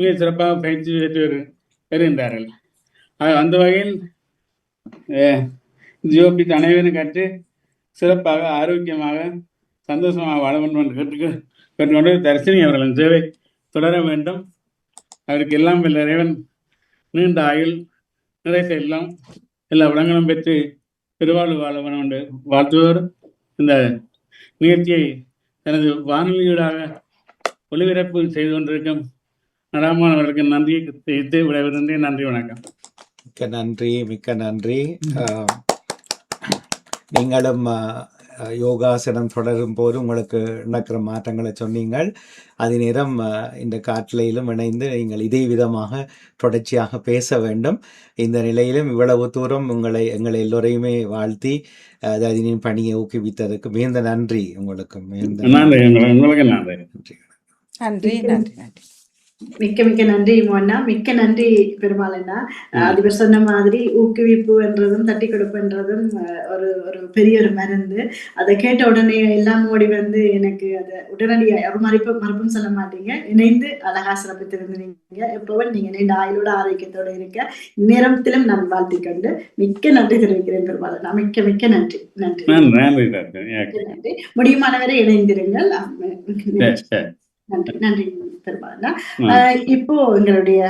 மிக சிறப்பாக பயிற்சி பெற்று வரு- வருகின்றார்கள் அந்த வகையில் ஜியோபி அனைவரும் கற்று சிறப்பாக ஆரோக்கியமாக சந்தோஷமாக வாழ வேண்டும் என்று கேட்டுக்க கேட்டுக்கொண்டு தரிசனி அவர்களின் சேவை தொடர வேண்டும். அவருக்கு எல்லாம் வல்ல இறைவன் நீண்ட ஆயுள் நிறை எல்லாம் எல்லா வளங்களும் பெற்று பெருவாழ்வு வாழ வேண்டும் என்று வாழ்த்துவோர் இந்த நிகழ்ச்சியை தனது வானொலியூடாக ஒளிபரப்பு செய்து கொண்டிருக்கும் நடாமானவர்களுக்கு நன்றி. தெரிவித்து விடைபெறுகின்றேன் நன்றி வணக்கம். மிக்க நன்றி மிக்க நன்றி. நீங்களும் யோகாசனம் தொடரும் போது உங்களுக்கு நடக்கிற மாற்றங்களை சொன்னீங்கள். அதே நேரம் இந்த காற்றலையிலும் இணைந்து நீங்கள் இதே விதமாக தொடர்ச்சியாக பேச வேண்டும். இந்த நிலையிலும் இவ்வளவு தூரம் உங்களை எங்களை எல்லோரையுமே வாழ்த்தி அதாவது பணியை ஊக்குவித்ததற்கு மிகுந்த நன்றி. உங்களுக்கு மிகுந்த நன்றி. நன்றி நன்றி நன்றி. மிக்க மிக்க நன்றி மோனா மிக்க நன்றி பெருமாளண்ணா அதிபர் சொன்ன மாதிரி ஊக்குவிப்பு என்றதும் தட்டி கொடுப்புன்றதும் ஒரு ஒரு பெரிய ஒரு மருந்து. அதை கேட்ட உடனே எல்லாம் ஓடி வந்து எனக்கு அதை உடனடியாக ஒரு மறுப்பு மறுப்பும் சொல்ல மாட்டீங்க. இணைந்து அழகா சிறப்பித்திருந்தீங்க எப்பவும் நீங்க நீண்ட ஆயுளோட ஆரோக்கியத்தோட இருக்க நேரத்திலும் நான் வாழ்த்திக் கொண்டு மிக்க நன்றி தெரிவிக்கிறேன் பெருமாளண்ணா மிக்க மிக்க நன்றி. நன்றி. நன்றி முடியுமானவரை இணைந்திருங்கள். நன்றி. நன்றி. பெருமாளண்ணா ம். ஆஹ் இப்போ எங்களுடைய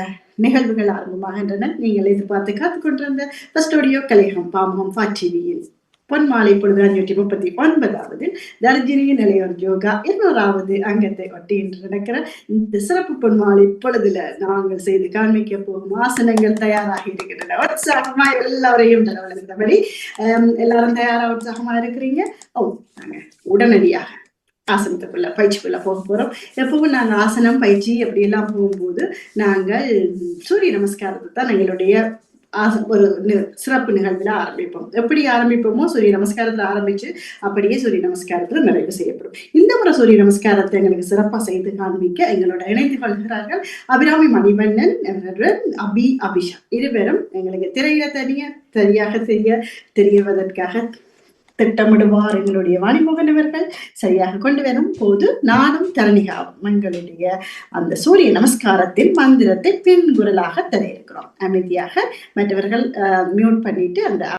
நிகழ்வுகள் ஆரம்பமாகின்றன. நீங்கள் எதிர்பார்த்து காத்துக் கொண்டிருந்த ஸ்டுடியோ கலைகம் பாம்பம் டிவியில் பொன்மாலை பொழுது அஞ்சூற்றி முப்பத்தி ஒன்பதாவது தர்ஜினியின் நிலையோர் யோகா இருநூறாவது அங்கத்தை ஒட்டி இன்று நடக்கிற இந்த சிறப்பு பொன்மாலை பொழுதுல நாங்கள் செய்து காண்பிக்க போகும் ஆசனங்கள் தயாராகி இருக்கின்றன. உற்சாகமா எல்லாரையும் தரவழைத்தபடி எல்லாரும் தயாரா உற்சாகமா இருக்கிறீங்க? ஓ உடனடியாக ஆசனத்துக்குள்ள பயிற்சிக்குள்ள போக போறோம். எப்பவும் நாங்க ஆசனம் பயிற்சி அப்படி எல்லாம் போகும்போது நாங்கள் சூரிய நமஸ்காரத்தை தான் எங்களுடைய ஆச- ஒரு சிறப்பு நிகழ்வில் ஆரம்பிப்போம். எப்படி ஆரம்பிப்போமோ சூரிய நமஸ்காரத்தில் ஆரம்பிச்சு அப்படியே சூரிய நமஸ்காரத்தில் நிறைவு செய்யப்படும். இந்த முறை சூரிய நமஸ்காரத்தை எங்களுக்கு சிறப்பாக செய்து காண்பிக்க எங்களோட இணைந்து கொள்கிறார்கள் அபிராமி மணிவண்ணன் அபி அபிஷா. இருவரும் எங்களுக்கு திரையில தெரிய சரியாக தெரிய தெரியவதற்காக திட்டமிடுவார் எங்களுடைய வாணிமோகன் அவர்கள் சரியாக கொண்டு வரும் போது நானும் தரணிகாவும் எங்களுடைய அந்த சூரிய நமஸ்காரத்தின் மந்திரத்தை பின் குரலாக தர இருக்கிறோம். அமைதியாக மற்றவர்கள் மியூட் பண்ணிட்டு அந்த